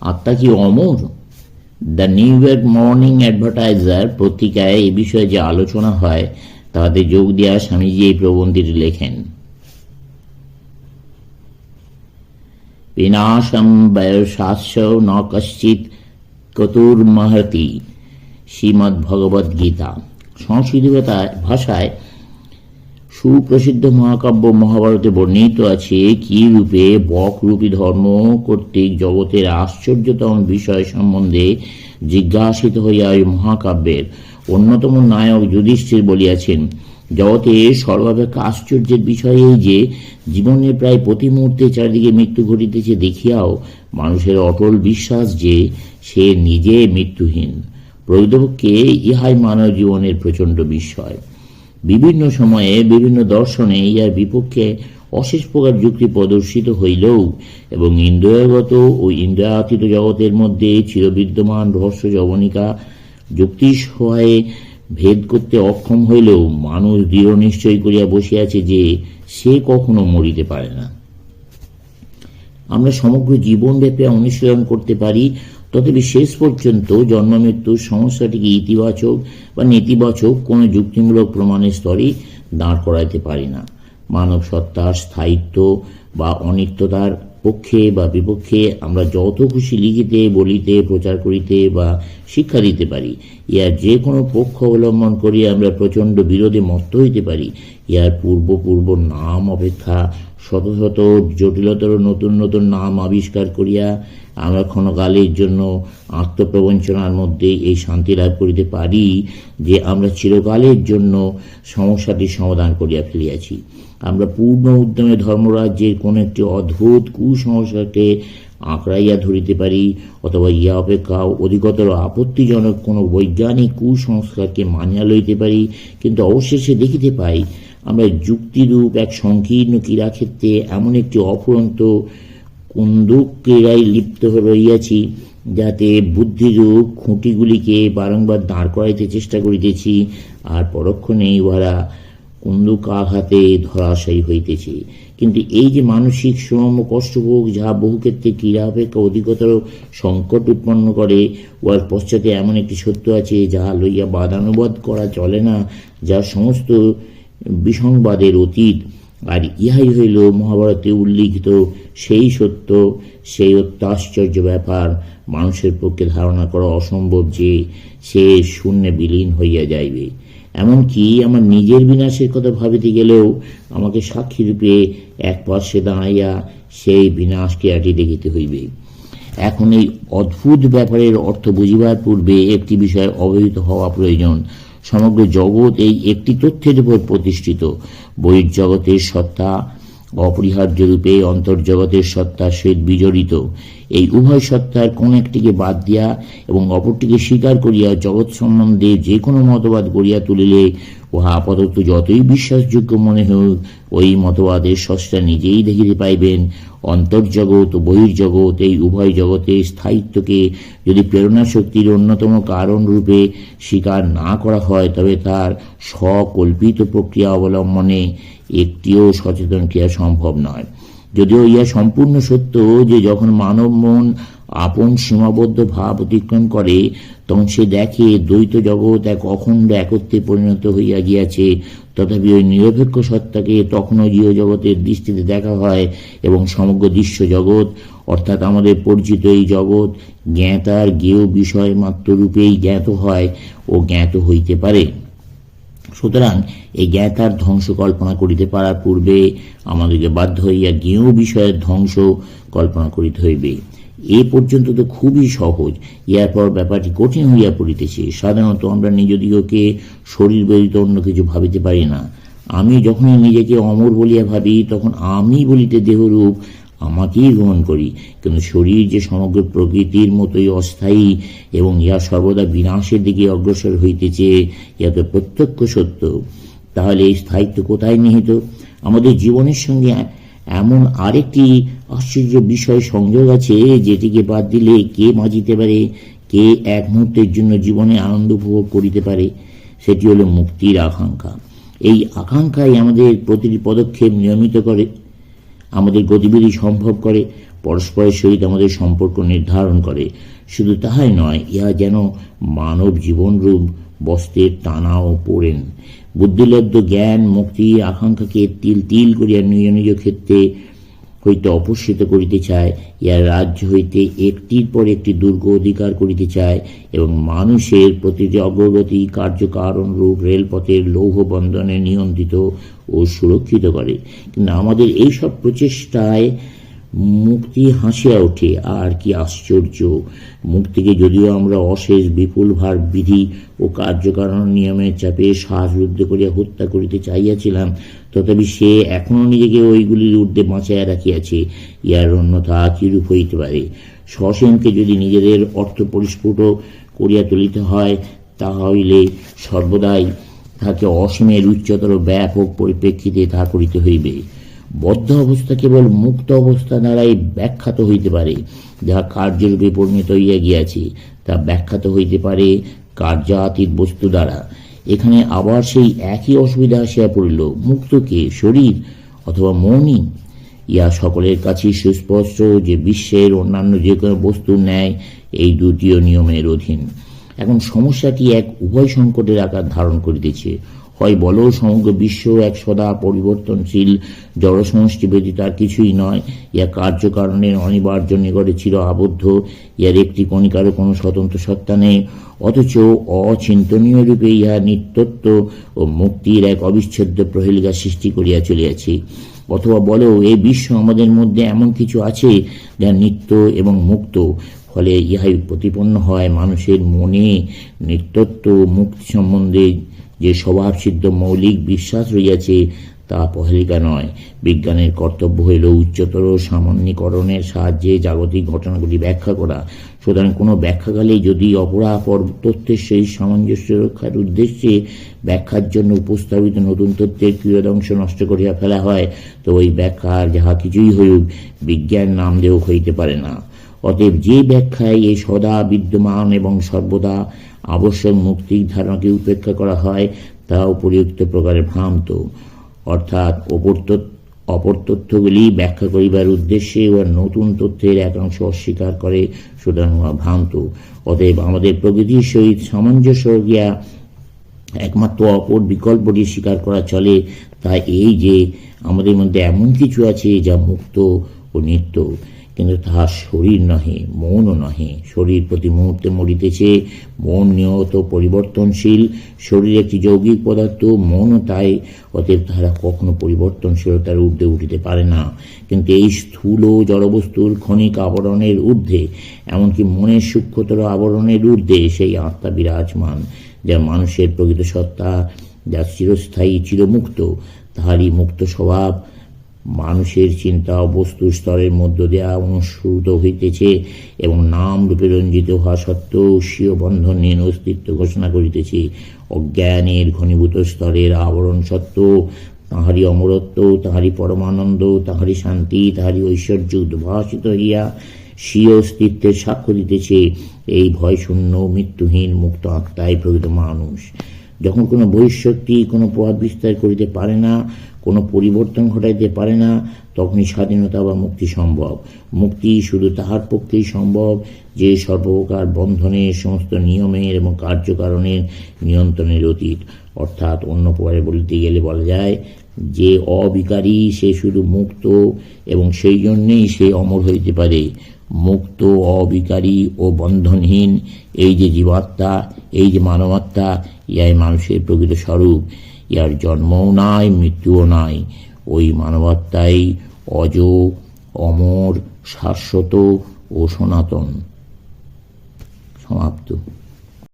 আত্মা কি অমর the New York Morning Advertiser পত্রিকায় এ বিষয়ে যে আলোচনা হয়, তাতে যোগ দেওয়া স্বামীজি এই প্রবন্ধটি লেখেন। বিনাশম বয়সাস্য ন কশ্চিৎ কতুর্মহতি শ্রীমদ্ ভগবদ গীতা। সংস্কৃত ভাষায় সুপ্রসিদ্ধ মহাকাব্য মহাভারতে বর্ণিত আছে, কি রূপে বকরূপী ধর্ম কর্তৃক জগতের আশ্চর্যতম বিষয় সম্বন্ধে জিজ্ঞাসিত হইয়া ওই মহাকাব্যের অন্যতম নায়ক যুধিষ্ঠির বলিয়াছেন, জগতে সর্বাপেক্ষা আশ্চর্যের বিষয় এই যে জীবনের প্রায় প্রতি মুহূর্তে চারিদিকে মৃত্যু ঘটিতেছে, দেখিয়াও মানুষের অটল বিশ্বাস যে সে নিজে মৃত্যুহীন। প্রকৃতপক্ষে ইহাই মানব জীবনের প্রচণ্ড বিস্ময় বিভিন্ন সময়ে বিভিন্ন দর্শনে ইহার বিপক্ষে অশেষ প্রকার যুক্তি প্রদর্শিত হইলেও এবং ইন্দ্রিয়গত ও ইন্দ্রিয়াতীত জগতের মধ্যে চিরবিদ্যমান রহস্য যবনিকা যুক্তির সহায়ে ভেদ করতে অক্ষম হইলেও মানুষ দৃঢ় নিশ্চয় করিয়া বসিয়াছে যে সে কখনো মরিতে পারে না। আমরা সমগ্র জীবনব্যাপী অনুশীলন করতে পারি তথাপি শেষ পর্যন্ত জন্ম মৃত্যুর সমস্যাটিকে ইতিবাচক বা নেতিবাচক কোনো যুক্তিমূলক প্রমাণের স্তরে দাঁড় করাইতে পারি না। মানব সত্তার স্থায়িত্ব বা অনিত্যতার পক্ষে বা বিপক্ষে আমরা যত খুশি লিখিতে, বলিতে, প্রচার করিতে বা শিক্ষা দিতে পারি, ইহার যে কোনো পক্ষ অবলম্বন করিয়া আমরা প্রচণ্ড বিরোধে মত্ত হইতে পারি, ইহার পূর্ব পূর্ব নাম অপেক্ষা শত শত জটিলতর নতুন নতুন নাম আবিষ্কার করিয়া আমরা ক্ষণকালের জন্য আত্মপ্রবঞ্চনার মধ্যে এই শান্তি লাভ করিতে পারি যে আমরা চিরকালের জন্য সমস্যাটির সমাধান করিয়া ফেলিয়াছি। আমরা পূর্ণ উদ্যমে ধর্মরাজ্যের কোন একটি অদ্ভুত কুসংস্কারকে আঁকড়াইয়া ধরিতে পারি অথবা ইহা অপেক্ষা অধিকতর আপত্তিজনক কোনো বৈজ্ঞানিক কুসংস্কারকে মানিয়া লইতে পারি, কিন্তু অবশেষে দেখিতে পাই আমরা যুক্তিরূপ এক সংকীর্ণ ক্রীড়াক্ষেত্রে এমন একটি অফুরন্ত কুন্দুক ক্রীড়ায় লিপ্ত রইয়াছি, যাতে বুদ্ধিরূপ খুঁটিগুলিকে বারংবার দাঁড় করাইতে চেষ্টা করিতেছি আর পরক্ষণেই উহারা কুন্দুক আঘাতে ধরাশায়ী হইতেছে। কিন্তু এই যে মানসিক শ্রম ও কষ্টভোগ যাহা বহু ক্ষেত্রে ক্রীড়া অপেক্ষা অধিকতর সংকট উৎপন্ন করে, উহার পশ্চাতে এমন একটি সত্য আছে, যাহা লইয়া বাদানুবাদ করা চলে না যা সমস্ত বিসংবাদের অতীত। আর ইহাই হইল মহাভারতে উল্লিখিত সেই সত্য, সেই অত্যাশ্চর্য ব্যাপার। মানুষের পক্ষে ধারণা করা অসম্ভব যে সে শূন্যে বিলীন হইয়া যাইবে। এমনকি আমার নিজের বিনাশের কথা ভাবিতে গেলেও আমাকে সাক্ষী রূপে এক পার্শ্বে দাঁড়াইয়া সেই বিনাশকে আটি দেখিতে হইবে। এখন এই অদ্ভুত ব্যাপারের অর্থ বুঝিবার পূর্বে একটি বিষয় অবহিত হওয়া প্রয়োজন। সমগ্র জগৎ এই একটি তথ্যের উপর প্রতিষ্ঠিত। বহির্জগতের সত্তা, অপরিহার্য রূপে অন্তর্জগতের সত্তার সহিত বিজড়িত। এই উভয় সত্তার কোন একটিকে বাদ দিয়া এবং অপরটিকে স্বীকার করিয়া জগৎ সম্বন্ধে যে কোনো মতবাদ গড়িয়া তুলিলে উহা আপাতত যতই বিশ্বাসযোগ্য মনে হোক, ওই মতবাদের স্রষ্টা নিজেই দেখিতে পাইবেন। অন্তর্জগৎ, বহির্জগৎ, এই উভয় জগতের স্থায়িত্বকে যদি প্রেরণা শক্তির অন্যতম কারণ রূপে স্বীকার না করা হয়, তবে তার স্বকল্পিত প্রক্রিয়া অবলম্বনে একটিও সচেতন ক্রিয়া সম্ভব নয়। যদিও ইহা সম্পূর্ণ সত্য যে যখন মানব মন আপন সীমাবদ্ধ ভাব অতিক্রম করে, তখন সে দেখে দ্বৈত জগৎ এক অখণ্ড একত্রে পরিণত হইয়া গিয়াছে। তথাপি ওই নিরপেক্ষ সত্তাকে তখনও জগতের দৃষ্টিতে দেখা হয় এবং সমগ্র দৃশ্য জগৎ, অর্থাৎ আমাদের পরিচিত এই জগৎ, জ্ঞাতার জ্ঞেয় বিষয় মাত্র রূপেই জ্ঞাত হয় ও জ্ঞাত হইতে পারে। সুতরাং এই জ্ঞাতার ধ্বংস কল্পনা করিতে পারার পূর্বে আমাদেরকে বাধ্য হইয়া জ্ঞেয় বিষয়ের ধ্বংস কল্পনা করিতে হইবে। এ পর্যন্ত তো খুবই সহজ। ইহার পর ব্যাপারটি কঠিন হইয়া পড়িতেছে। সাধারণত আমরা নিজদিগকে শরীর ব্যতীত অন্য কিছু ভাবিতে পারি না। আমি যখনই নিজেকে অমর বলিয়া ভাবি, তখন আমি বলিতে দেহরূপ আমাকেই গ্রহণ করি। কিন্তু শরীর যে সমগ্র প্রকৃতির মতোই অস্থায়ী এবং ইহা সর্বদা বিনাশের দিকে অগ্রসর হইতেছে ইহা তো প্রত্যক্ষ সত্য। তাহলে এই স্থায়িত্ব কোথায় নিহিত? আমাদের জীবনের সঙ্গে এমন আরেকটি আশ্চর্য বিষয় সংযোগ আছে, যেটিকে বাদ দিলে কে বাঁচিতে পারে, কে এক মুহূর্তের জন্য জীবনে আনন্দ উপভোগ করিতে পারে, সেটি হলো মুক্তির আকাঙ্ক্ষা। এই আকাঙ্ক্ষাই আমাদের প্রতিটি পদক্ষেপ নিয়মিত করে, আমাদের গতিবিধি সম্ভব করে, পরস্পরের সহিত আমাদের সম্পর্ক নির্ধারণ করে। শুধু তাহাই নয়, ইহা যেন মানব জীবনরূপ বস্ত্রের টানাও পড়েন। বুদ্ধিলব্ধ জ্ঞান, মুক্তি, আকাঙ্ক্ষাকে তিল তিল করিয়া নিজ নিজ ক্ষেত্রে হইতে অপসৃত করিতে চায়। ইহার রাজ্য হইতে একটির পর একটি দুর্গ অধিকার করিতে চায় এবং মানুষের প্রতিটি অগ্রগতি, কার্যকারণ রূপ রেলপথের লৌহ বন্ধনে নিয়ন্ত্রিত ও সুরক্ষিত করে। কিন্তু আমাদের এইসব প্রচেষ্টায় মুক্তি হাসিয়া ওঠে, আর কি আশ্চর্য। মুক্তিকে যদিও আমরা অশেষ বিপুল ভার বিধি ও কার্যকারণ নিয়মের চাপে শ্বাসরুদ্ধ করিয়া হত্যা করিতে চাইয়াছিলাম তথাপি সে এখনও নিজেকে ওইগুলির ঊর্ধ্বে বাঁচাইয়া রাখিয়াছে, ইহার অন্যথা কিরূপ হইতে পারে? সসেনকে যদি নিজেদের অর্থ পরিস্ফুট করিয়া তুলিতে হয় তাহা হইলে সর্বদাই তাকে অসীমের উচ্চতর ব্যাপক পরিপ্রেক্ষিতে তা করিতে হইবে। বদ্ধ অবস্থা কেবল মুক্ত অবস্থা দ্বারাই ব্যাখ্যাত হইতে পারে, যাহা কার্যরূপে পরিণত হইয়া গিয়াছে, তা ব্যাখ্যাত হইতে পারে কার্যাতীত বস্তু দ্বারা। এখানে আবার সেই একই অসুবিধা আসিয়া পড়িল মুক্তকে শরীর অথবা মনই? ইহা সকলের কাছেই সুস্পষ্ট যে বিশ্বের অন্যান্য যে কোনো বস্তুর ন্যায় এই দ্বিতীয় নিয়মের অধীন। এখন সমস্যাটি এক উভয় সংকটের আকার ধারণ করিতেছে। হয় বলো, সমগ্র বিশ্ব এক সদা পরিবর্তনশীল, জড়সমষ্টি ব্যতীত আর কিছুই নয়। ইয়া কার্যকারণের অনিবার্য নিকটে চির আবদ্ধ। ইয়ার একটি কণিকারও কোনো স্বতন্ত্র সত্তা নেই। অথচ অচিন্তনীয় রূপে ইহা নিত্যত্ব ও মুক্তির এক অবিচ্ছেদ্য প্রহেলিকা সৃষ্টি করিয়া চলিয়াছে। অথবা বলো, এই বিশ্ব আমাদের মধ্যে এমন কিছু আছে যা নিত্য এবং মুক্ত, ফলে ইহাই প্রতিপন্ন হয় মানুষের মনে নিত্যত্ব মুক্তি সম্বন্ধে যে স্বভাবসিদ্ধ মৌলিক বিশ্বাস রইয়াছে, তা পহেলিকা নয়। বিজ্ঞানের কর্তব্য হইল উচ্চতর সামান্যীকরণের সাহায্যে জাগতিক ঘটনাগুলি ব্যাখ্যা করা। সুতরাং কোনো ব্যাখ্যাকালে যদি অপরাপর তথ্যের সেই সামঞ্জস্য রক্ষার উদ্দেশ্যে ব্যাখ্যার জন্য উপস্থাপিত নতুন তথ্যের ক্রিয়াদংশ নষ্ট করিয়া ফেলা হয় তো ওই ব্যাখ্যার যাহা কিছুই হইউক, বিজ্ঞান নাম দেহ হইতে পারে না। অতএব যে ব্যাখ্যায় এই সদা বিদ্যমান এবং সর্বদা আবশ্যক মুক্তির ধারণাকে উপেক্ষা করা হয়, তা উপরিউক্ত প্রকারে ভ্রান্ত। অর্থাৎ অপর তথ্য- অপর তথ্যগুলি ব্যাখ্যা করিবার উদ্দেশ্যে ও নতুন তথ্যের একাংশ অস্বীকার করে, সুতরাং উহা ভ্রান্ত। অতএব আমাদের প্রকৃতির সহিত সামঞ্জস্য গিয়া একমাত্র অপর বিকল্পটি স্বীকার করা চলে, তা এই যে আমাদের মধ্যে এমন কিছু আছে যা মুক্ত ও নিত্য। কিন্তু তাহা শরীর নহে, মনও নহে। শরীর প্রতি মুহূর্তে মরিতেছে, মন নিয়ত পরিবর্তনশীল, শরীর একটি যৌগিক পদার্থ, মনও তাই, অতএব তাহারা কখনো পরিবর্তনশীলতার ঊর্ধ্বে উঠিতে পারে না। কিন্তু এই স্থূল জড়বস্তুর ক্ষণিক আবরণের ঊর্ধ্বে, এমনকি মনের সূক্ষ্মতর আবরণের ঊর্ধ্বে সেই আত্মা বিরাজমান, যা মানুষের প্রকৃত সত্তা যা চিরস্থায়ী, চিরমুক্ত, তাহারই মুক্ত স্বভাব মানুষের চিন্তা বস্তু স্তরের মধ্য দেয়া অনুসৃত হইতেছে এবং নাম রূপে রঞ্জিত হওয়া সত্ত্বেও স্বীয় বন্ধনের অস্তিত্ব ঘোষণা করিতেছে। অজ্ঞানের ঘনীভূত স্তরের আবরণ সত্ত্বেও তাহারই অমরত্ব, তাহারই পরমানন্দ, তাহারই শান্তি, তাহারই ঐশ্বর্য উদ্ভাসিত হইয়া স্বীয় অস্তিত্বের সাক্ষ্য দিতেছে। এই ভয়শূন্য, মৃত্যুহীন, মুক্ত আত্মাই প্রকৃত মানুষ। যখন কোনো বহিঃশক্তি কোনো প্রভাব বিস্তার করিতে পারে না কোনো পরিবর্তন ঘটাইতে পারে না, তখনই স্বাধীনতা বা মুক্তি সম্ভব। মুক্তি শুধু তাহার পক্ষেই সম্ভব যে সর্বপ্রকার বন্ধনের সমস্ত নিয়মের এবং কার্যকারণের নিয়ন্ত্রণের অতীত। অর্থাৎ অন্য প্রকারে বলতে গেলে বলা যায়, যে অবিকারী সে শুধু মুক্ত এবং সেই জন্যেই সে অমর হইতে পারে। মুক্ত, অবিকারী ও বন্ধনহীন, এই যে জীবাত্মা, এই যে মানবাত্মা ইয়াই মানুষের প্রকৃত স্বরূপ। ইহার জন্মও নাই মৃত্যুও নাই। ওই মানবাত্মাই অজ অমর শাশ্বত ও সনাতন। সমাপ্ত।